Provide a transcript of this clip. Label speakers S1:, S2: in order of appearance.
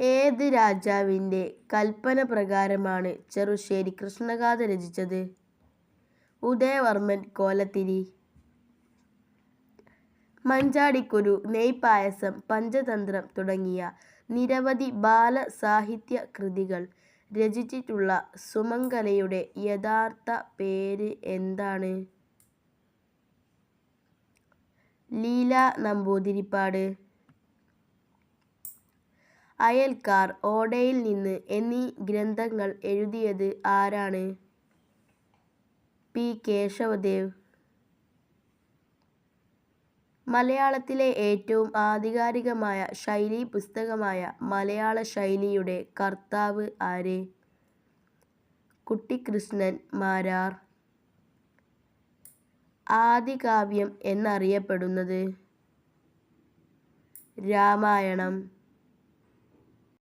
S1: ഏത് രാജാവിന്റെ കൽപ്പന പ്രകാരമാണ് ചെറുശ്ശേരി കൃഷ്ണഗാഥ രചിച്ചത്? ഉദയവർമ്മൻ കോലത്തിരി. മഞ്ചാടിക്കുരു, നെയ്പായസം, പഞ്ചതന്ത്രം തുടങ്ങിയ നിരവധി ബാല സാഹിത്യ കൃതികൾ രചിച്ചിട്ടുള്ള സുമംഗലയുടെ യഥാർത്ഥ പേര് എന്താണ്? ലീല നമ്പൂതിരിപ്പാട്. അയൽക്കാർ, ഓടയിൽ നിന്ന് എന്നീ ഗ്രന്ഥങ്ങൾ എഴുതിയത് ആരാണ്? പി. കേശവദേവ്. മലയാളത്തിലെ ഏറ്റവും ആധികാരികമായ ശൈലി പുസ്തകമായ മലയാള ശൈലിയുടെ കർത്താവ് ആര്? കുട്ടിക്കൃഷ്ണൻ മാരാർ. ആദികാവ്യം എന്നറിയപ്പെടുന്നത്? രാമായണം.